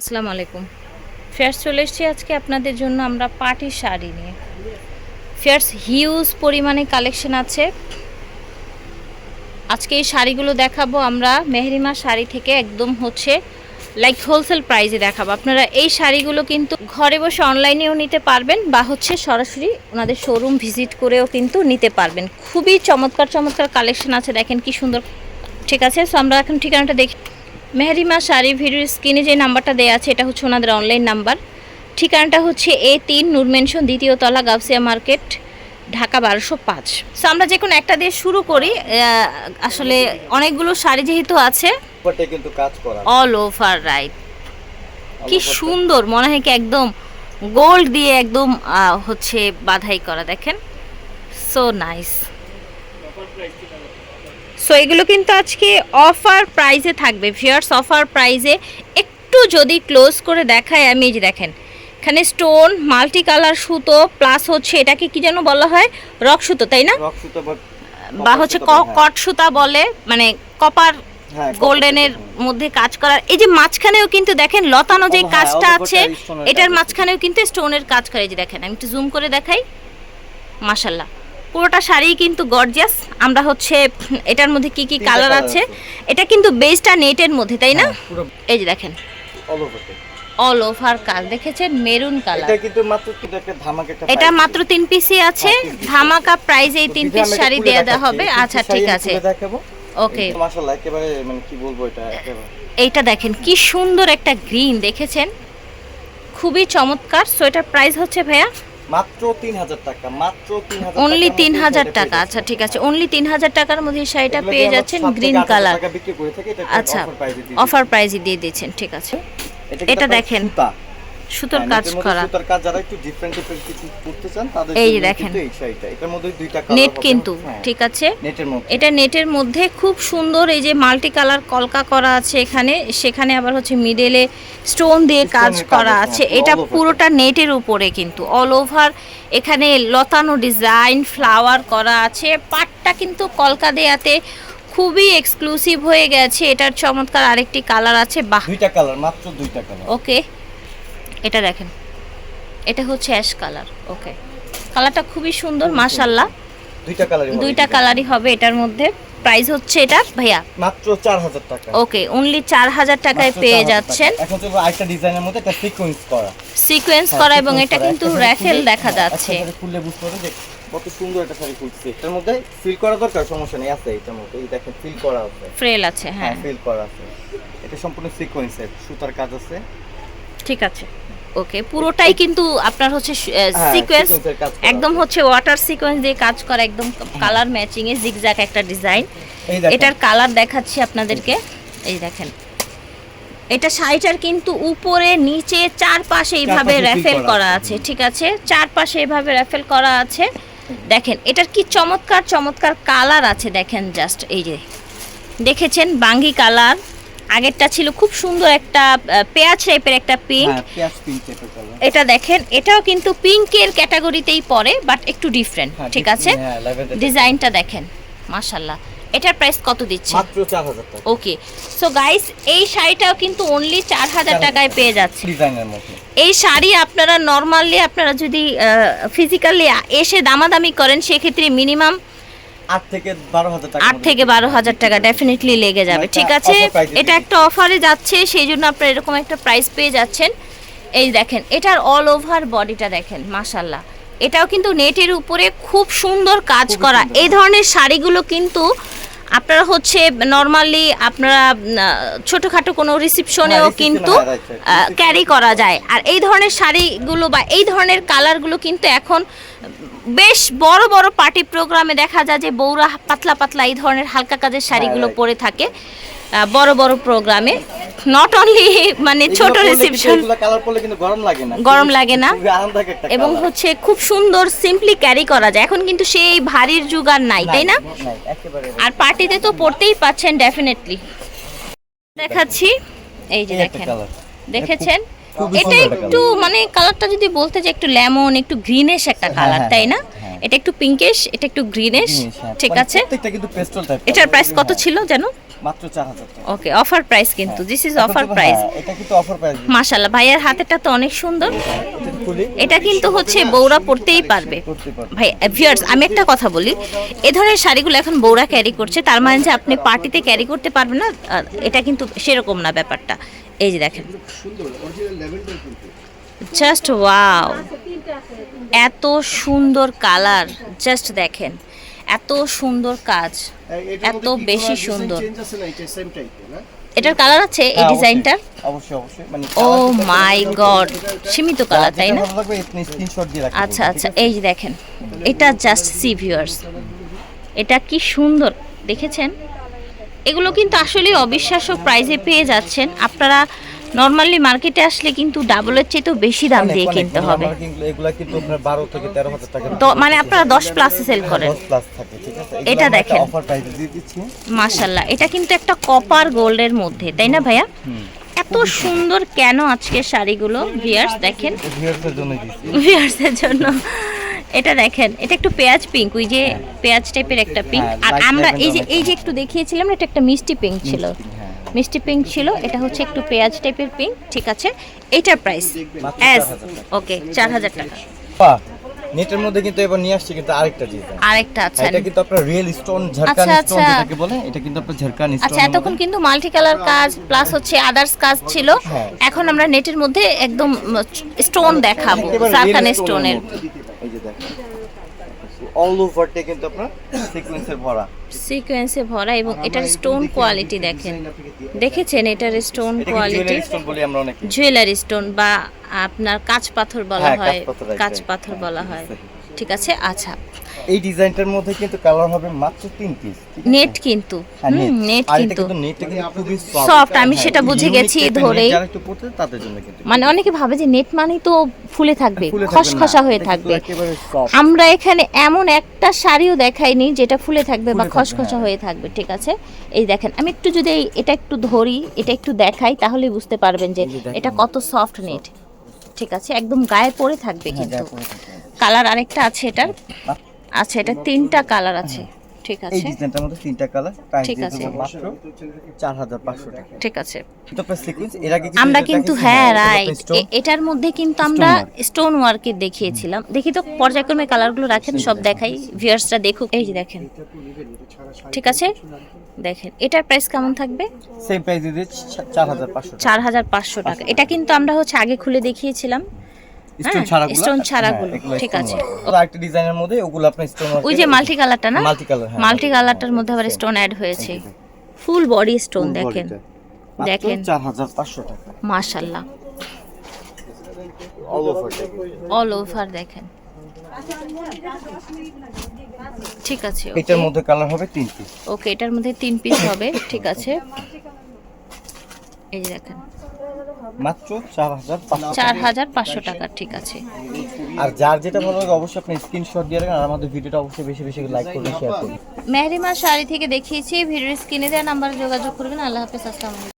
আসসালামু আলাইকুম। ফেয়ার্স চলে এসেছি আজকে আপনাদের জন্য আমরা পার্টি শাড়ি নিয়ে। ফেয়ার্স হিউজ পরিমাণে কালেকশন আছে। আজকে এই শাড়িগুলো দেখাবো আমরা। মেহরিমা শাড়ি থেকে একদম হচ্ছে লাইক হোলসেল প্রাইসে দেখাবো। আপনারা এই শাড়িগুলো কিন্তু ঘরে বসে অনলাইনেও নিতে পারবেন বা হচ্ছে সরাসরি ওনাদের শোরুম ভিজিট করেও কিন্তু নিতে পারবেন। খুবই চমৎকার চমৎকার কালেকশন আছে। দেখেন কি সুন্দর, ঠিক আছে? সো আমরা এখন ঠিকানাটা দেখি। মেহরিমা শাড়ি ভিডিওর স্ক্রিনে যে নাম্বারটা দেওয়া আছে এটা হচ্ছে ওনাদের অনলাইন নাম্বার। ঠিকানাটা হচ্ছে এ তিন নূর মেনশন দ্বিতীয় তলা গাউসিয়া মার্কেট ঢাকা বারোশো পাঁচ। সো আমরা যে কোনো একটা দিয়ে শুরু করি আসলে অনেকগুলো শাড়ি যেহেতু আছে কিন্তু কাজ করা অল ওভার রাইট কি সুন্দর মনে হয় কি একদম গোল্ড দিয়ে একদম হচ্ছে বাধাই করা দেখেন? সো নাইস সো এগুলো কিন্তু আজকে অফার প্রাইসে থাকবে। ভিয়ার্স অফার প্রাইসে একটু যদি ক্লোজ করে দেখায় আমি যে দেখেন এখানে স্টোন মাল্টি কালার সুতো প্লাস হচ্ছে এটাকে কি যেন বলা হয়? রক সুতো তাই না? বা হচ্ছে হ্যাঁ। কট সুতা বলে মানে কপার হ্যাঁ, গোল্ডেনের মধ্যে কাজ করার। এই যে মাঝখানেও কিন্তু দেখেন লতানো যে হ্যাঁ, কাজটা আছে এটার মাঝখানেও কিন্তু স্টোনের কাজ করে। যে দেখেন আমি একটু জুম করে দেখাই। মাশাল্লাহ পুরোটা শাড়ি কিন্তু গর্জিয়াস আমরা হচ্ছে এটার মধ্যে কি কি কালার আছে। এটা কিন্তু বেসটা নেটের মধ্যে তাই না? হ্যাঁ, এই যে দেখেন। অল ওভার কাজ দেখেছেন? মেরুন কালার এটা কিন্তু মাত্র ধামাকা এটা মাত্র তিন পিসই আছে। হ্যাঁ। ধামাকা প্রাইজে এই তিন পিস শাড়ি দেওয়া দেওয়া হবে। আচ্ছা ঠিক আছে। দেখাবো। ওকে মাশাআল্লাহ একেবারে মানে কি বলব এটা এইটা দেখেন কি সুন্দর একটা গ্রিন দেখেছেন? খুবই চমৎকার। সোয়েটার প্রাইস হচ্ছে ভাইয়া মাত্র 3000 টাকা মাত্র 3000 অনলি তিন হাজার টাকা। আচ্ছা ঠিক আছে। অনলি তিন হাজার টাকার মধ্যে শাড়িটা পেয়ে যাচ্ছেন গ্রিন কালার আচ্ছা অফার প্রাইজে দিয়ে দিয়েছেন ঠিক আছে। এটা দেখেন। সুতা। সুতোর হ্যাঁ, কাজ করা। সুতার কাজ যারা একটু ডিফারেন্ট ডিফারেন্ট কিছু করতে চান তাদের এই দেখেন। এই শাড়িটা। এটার মধ্যে দুইটা কালার নেট কিন্তু ঠিক আছে। নেটের মধ্যে। এটা নেটের মধ্যে খুব সুন্দর এই যে মাল্টি কালার কলকা করা আছে এখানে। সেখানে আবার হচ্ছে মিডলে স্টোন দিয়ে কাজ করা আছে, আছে। হ্যাঁ, এটা পুরোটা নেটের উপরে কিন্তু অল ওভার এখানে লতানো ডিজাইন ফ্লাওয়ার করা আছে। পাটটা কিন্তু কলকা দেয়াতে খুবই এক্সক্লুসিভ হয়ে গেছে। এটার চমৎকার আরেকটি কালার আছে বাহ। দুইটা কালার মাত্র দুইটা কালার ওকে এটা দেখেন। এটা হচ্ছে অ্যাশ কালার ওকে। কালারটা খুবই সুন্দর মাশাল্লাহ দুইটা কালার দুইটা কালারই হবে এটার মধ্যে। প্রাইস হচ্ছে এটা ভাইয়া? মাত্র 4000 টাকা। ওকে অনলি চার হাজার টাকায় পেয়ে যাচ্ছেন। এখন চলবে আরেকটা ডিজাইনের মধ্যে একটা সিকোয়েন্স করা। সিকোয়েন্স হ্যাঁ, করা এবং এটা কিন্তু র্যাফেল দেখা হ্যাঁ, যাচ্ছে। একটা শাড়ি খুললে বুঝতে পারবেন যে কত সুন্দর একটা শাড়ি খুলছে। এটার মধ্যে ফিল করা দরকার সমস্যা নেই আছে এটার মধ্যে। এই দেখেন ফিল করা আছে। ফ্রেল আছে হ্যাঁ। হ্যাঁ ফিল করা আছে। এটা সম্পূর্ণ সিকোয়েন্সের সুতার কাজ আছে। ঠিক আছে। ওকে পুরোটাই কিন্তু আপনার হচ্ছে হ্যাঁ, সিকোয়েন্স করা একদম হচ্ছে ওয়াটার সিকোয়েন্স দিয়ে কাজ করা একদম কালার ম্যাচিং এ জিগজ্যাগ একটা ডিজাইন এটার কালার দেখাচ্ছি আপনাদেরকে। এই দেখেন। এটা শাড়িটার কিন্তু উপরে নিচে চারপাশে এইভাবে র্যাফেল করা করা আছে। ঠিক আছে? চারপাশে এইভাবে র্যাফেল করা আছে। দেখেন এটার কি চমৎকার চমৎকার কালার আছে দেখেন জাস্ট এই যে। দেখেছেন? বাঙ্গি কালার আগেরটা ছিল খুব সুন্দর একটা পেঁয়াজ টাইপের একটা পিঙ্ক হ্যাঁ পেঁয়াজ পিঙ্ক এটা দেখেন এটাও কিন্তু পিঙ্কের ক্যাটাগরিতেই পড়ে বাট একটু ডিফারেন্ট হ্যাঁ, ঠিক আছে? হ্যাঁ, ডিজাইনটা দেখেন মাশাল্লাহ এটার প্রাইস কত দিচ্ছে? মাত্র 4000 টাকা। ওকে সো গাইস এই শাড়িটাও কিন্তু অনলি চার হাজার টাকায় পেয়ে যাচ্ছে। ডিজাইনের মধ্যে। এই শাড়ি আপনারা নর্মালি আপনারা যদি ফিজিক্যালি এসে দামাদামি করেন সেক্ষেত্রে মিনিমাম 8 থেকে 12000 টাকা আট থেকে বারো হাজার টাকা ডেফিনেটলি লেগে যাবে ঠিক আছে? এটা একটা অফারে যাচ্ছে সেই জন্য আপনারা এরকম একটা প্রাইস পেয়ে যাচ্ছেন। এই দেখেন এটার অল ওভার বডিটা দেখেন মাশাল্লাহ এটাও কিন্তু নেটের উপরে খুব সুন্দর কাজ করা। এই ধরনের শাড়িগুলো কিন্তু আপনারা হচ্ছে নর্মালি আপনারা ছোটখাটো কোনো রিসিপশনেও কিন্তু হ্যাঁ, right. ক্যারি করা যায়। আর এই ধরনের শাড়িগুলো বা এই ধরনের কালারগুলো কিন্তু এখন বেশ বড় বড় পার্টি প্রোগ্রামে দেখা যায় যে বউরা পাতলা পাতলা এই ধরনের হালকা কাজের শাড়িগুলো পরে থাকে বড় বড় প্রোগ্রামে। নট অনলি মানে ছোট রিসেপশন গরম লাগে না। এবং হচ্ছে খুব সুন্দর সিম্পলি ক্যারি করা যায়। এখন কিন্তু সেই ভারীর যুগ আর নাই তাই না? আর পার্টিতে তো পড়তেই পাচ্ছেন ডেফিনেটলি দেখাচ্ছি। এই যে দেখেন। দেখেছেন? এটা একটু মানে কালারটা যদি বলতে যে একটু লেমন একটু গ্রিনিশ একটা কালার হ্যাঁ, তাই না হ্যাঁ। এটা একটু পিঙ্কিশ এটা একটু গ্রিনিশ হ্যাঁ। ঠিক মানে আছে? প্রত্যেকটা কিন্তু পেস্টল টাইপ এটার প্রাইস কত ছিল জানো মাত্র 4000 টাকা। ওকে অফার প্রাইস কিন্তু। দিস ইজ অফার প্রাইস এটা কিন্তু অফার প্রাইস মাশাল্লাহ ভাইয়ার হাতেরটা তো অনেক সুন্দর। এটা কিন্তু হচ্ছে বৌরা পড়তেই পারবে। ভাই ভিউয়ার্স আমি একটা কথা বলি। এ ধরনের শাড়িগুলো এখন বৌরা ক্যারি করছে তার মানে যে আপনি পার্টিতে ক্যারি করতে পারবেন না এটা কিন্তু সেরকম না ব্যাপারটা। এই যে দেখেন। জাস্ট ওয়াও এত সুন্দর কালার জাস্ট দেখেন এত সুন্দর কাজ এত বেশি সুন্দর। এটার কালার আছে এই ডিজাইনটার অবশ্যই। অবশ্যই মানে ও মাই গড সীমিত কালার তাই না? আচ্ছা আচ্ছা এই যে দেখেন এটা জাস্ট সি ভিউয়ার্স এটা কি সুন্দর দেখেছেন? এগুলো কিন্তু আসলে অবিশ্বাস্য প্রাইজে পেয়ে যাচ্ছেন। আপনারা নর্মালি মার্কেটে আসলে কিন্তু ডাবলের চেয়ে তো বেশি দাম দিয়ে কিনতে হবে। এগুলা কিন্তু আপনার 12 থেকে 13000 টাকা তো- মানে আপনারা 10 প্লাসে সেল করেন। 10 প্লাস থাকে ঠিক আছে? এটা দেখেন। অফার প্রাইসে দিয়ে দিচ্ছি। মাশাল্লাহ এটা কিন্তু একটা কপার গোল্ডের মধ্যে তাই না ভাইয়া? এত সুন্দর কেন আজকে শাড়িগুলো ভিয়ার্স দেখেন? ভিউয়ারদের জন্য দিচ্ছি। ভিউয়ার্সের জন্য। এটা দেখেন এটা একটু পেঁয়াজ পিঙ্ক ওই যে পেঁয়াজ টাইপের একটা পিঙ্ক হ্যাঁ, আর আমরা এই যে এই যে একটু দেখিয়েছিলাম না এটা একটা মিষ্টি পিঙ্ক ছিল। হ্যাঁ। মিষ্টি পিঙ্ক ছিল এটা হচ্ছে একটু পেঁয়াজ টাইপের পিঙ্ক ঠিক আছে? এটার প্রাইস এস ওকে চার হাজার টাকা। নেটের মধ্যে কিন্তু এবার নিয়ে আসছে কিন্তু আরেকটা ডিজাইন আরেকটা আচ্ছা। এটা কিন্তু আপনার রিয়েল স্টোন আচ্ছা, স্টোন আচ্ছা। যেটাকে বলে এটা কিন্তু আপনার ঝাড়খান স্টোন আচ্ছা এতক্ষণ কিন্তু মাল্টি কালার কাজ প্লাস হচ্ছে আদার্স কাজ ছিল। হ্যাঁ। এখন আমরা নেটের মধ্যে একদম স্টোন দেখাবো সারখান স্টোনের এই যে দেখেন। অল ওভারটা কিন্তু আপনার সিকোয়েন্সে ভরা। সিকোয়েন্সে ভরা এবং এটার স্টোন কোয়ালিটি দেখেন। দেখেছেন এটার স্টোন কোয়ালিটি জুয়েলারি স্টোন বা আপনার কাঁচ পাথর বলা হ্যাঁ, হয় কাঁচ পাথর, বলা হয় ঠিক আছে আচ্ছা। এই ডিজাইনটার মধ্যে কিন্তু কালার হবে মাত্র তিন পিস নেট কিন্তু। নেট। আর এটা কিন্তু। নেটটা কিন্তু খুবই Soft, আমি হ্যাঁ, সেটা বুঝে গেছি ধরেই। একটু পড়তে তাদের জন্য কিন্তু মানে অনেকে ভাবে যে নেট মানেই তো ফুলে থাকবে খসখসা হয়ে থাকবে। আমরা এখানে এমন একটা শাড়িও দেখাইনি যেটা ফুলে থাকবে বা খসখসা হ্যাঁ। হয়ে থাকবে ঠিক আছে? এই দেখেন আমি একটু যদি এটা একটু ধরি এটা একটু দেখাই তাহলে বুঝতে পারবেন যে। এটা কত সফট নেট ঠিক আছে? একদম গায়ে পড়ে থাকবে হ্যাঁ, কিন্তু। কালার আরেকটা আছে এটার। আচ্ছা এটা তিনটা কালার আছে। ঠিক এই আছে। ডিজাইনটার মধ্যে তিনটা কালার প্রাইস ঠিক আছে। মাত্র 4500 টাকা। ঠিক আছে। আপনার সিকোয়েন্স এর আগে আমরা কিন্তু হ্যাঁ রাইট এটার মধ্যে কিন্তু আমরা স্টোন ওয়ার্কের দেখিয়েছিলাম। দেখি তো পর্যায়ক্রমে কালারগুলো রাখেন সব দেখাই। ভিউয়ার্সরা দেখুক। এই যে দেখেন। ঠিক আছে? দেখেন এটার প্রাইস কেমন থাকবে? সেম প্রাইস দিয়ে 4500 টাকা। চার হাজার পাঁচশো টাকা। এটা কিন্তু আমরা হচ্ছে আগে খুলে দেখিয়েছিলাম। স্টোন হ্যাঁ, ছাড়াগুলো? stone ছাড়াগুলো, হ্যাঁ, ঠিক আছে। ডিজাইনের মধ্যে ওগুলো স্টোন ওই যে মাল্টি কালারটা না? মাল্টি কালার হ্যাঁ মাল্টি কালারটার মধ্যে আবার স্টোন অ্যাড হয়েছে। ফুল বডি স্টোন দেখেন। দেখেন। 4500 টাকা। মাশাল্লাহ অল ওভার অল ওভার দেখেন। ঠিক আছে এটার মধ্যে কালার হবে পিস ওকে এটার মধ্যে তিন পিস হবে। ঠিক আছে। এই দেখেন। মাত্র 4500 চার হাজার পাঁচশো টাকা ঠিক আছে। আর যার যেটা ভালো লাগে অবশ্যই আপনি স্ক্রিনশট দিয়ে রাখেন আর আমাদের ভিডিওটা অবশ্যই বেশি বেশি লাইক করবেন শেয়ার করবেন। মেহরিমা শাড়ি থেকে দেখিয়েছি ভিডিওর স্ক্রিনে দেওয়া নাম্বারে যোগাযোগ করবেন। আল্লাহ হাফেজ আসসালামু আলাইকুম।